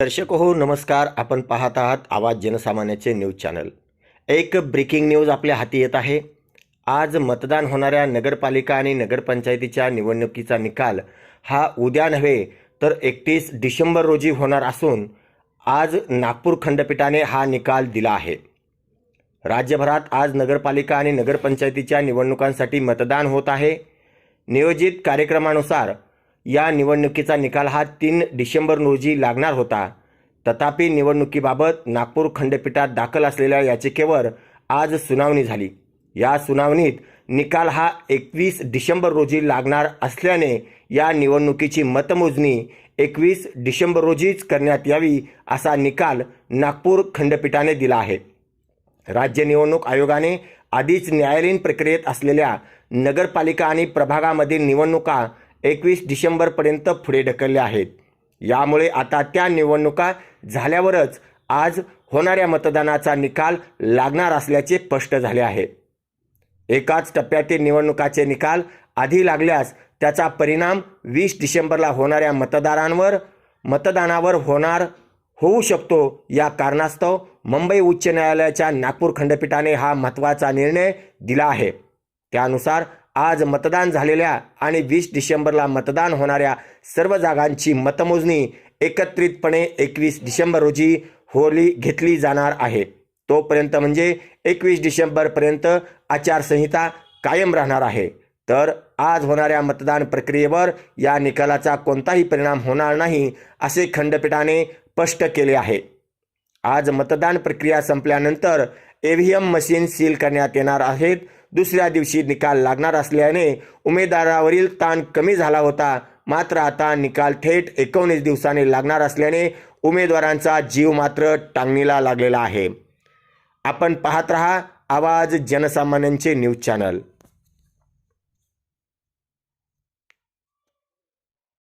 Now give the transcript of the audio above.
दर्शक हो नमस्कार. आपण पाहत आहात आवाज जनसामान्याचे न्यूज चॅनल. एक ब्रेकिंग न्यूज आपल्या हाती येत आहे. आज मतदान होणाऱ्या नगरपालिका आणि नगरपंचायतीच्या निवडणुकीचा निकाल हा उद्या नव्हे तर एकतीस डिसेंबर रोजी होणार असून आज नागपूर खंडपीठाने हा निकाल दिला आहे. राज्यभरात आज नगरपालिका आणि नगरपंचायतीच्या निवडणुकांसाठी मतदान होत आहे. नियोजित कार्यक्रमानुसार या निवडणुकीचा निकाल हा तीन डिसेंबर रोजी लागणार होता. तथापि निवडणुकीबाबत नागपूर खंडपीठात दाखल असलेल्या याचिकेवर आज सुनावणी झाली. या सुनावणीत निकाल हा एकवीस डिसेंबर रोजी लागणार असल्याने या निवडणुकीची मतमोजणी एकवीस डिसेंबर रोजीच करण्यात यावी असा निकाल नागपूर खंडपीठाने दिला आहे. राज्य निवडणूक आयोगाने आधीच न्यायालयीन प्रक्रियेत असलेल्या नगरपालिका आणि प्रभागामधील निवडणुका एकवीस डिसेंबरपर्यंत पुढे ढकलल्या आहेत. यामुळे आता त्या निवडणुका झाल्यावरच आज होणाऱ्या मतदानाचा निकाल लागणार असल्याचे स्पष्ट झाले आहे. एकाच टप्प्यातील निवडणुकाचे निकाल आधी लागल्यास त्याचा परिणाम वीस डिसेंबरला होणाऱ्या मतदारांवर मतदानावर होणार होऊ शकतो या कारणास्तव मुंबई उच्च न्यायालयाच्या नागपूर खंडपीठाने हा महत्त्वाचा निर्णय दिला आहे. त्यानुसार आज मतदान झालेल्या आणि वीस डिसेंबरला मतदान होणाऱ्या सर्व जागांची मतमोजणी एकत्रितपणे एकवीस डिसेंबर रोजी होली घेतली जाणार आहे. तोपर्यंत म्हणजे एकवीस डिसेंबरपर्यंत आचारसंहिता कायम राहणार आहे. तर आज होणाऱ्या मतदान प्रक्रियेवर या निकालाचा कोणताही परिणाम होणार नाही असे खंडपीठाने स्पष्ट केले आहे. आज मतदान प्रक्रिया संपल्यानंतर E V M machine seal करण्यात येणार आहेत. दुसऱ्या दिवशी निकाल लागणार असल्याने उमेदवारावरील ताण कमी झाला होता. मात्र आता निकाल थेट एकोणीस दिवसांनी लागणार असल्याने उमेदवारांचा जीव मात्र टांगणीला लागलेला आहे. आपण पाहत रहा आवाज जनसामान्यांचे न्यूज चॅनल.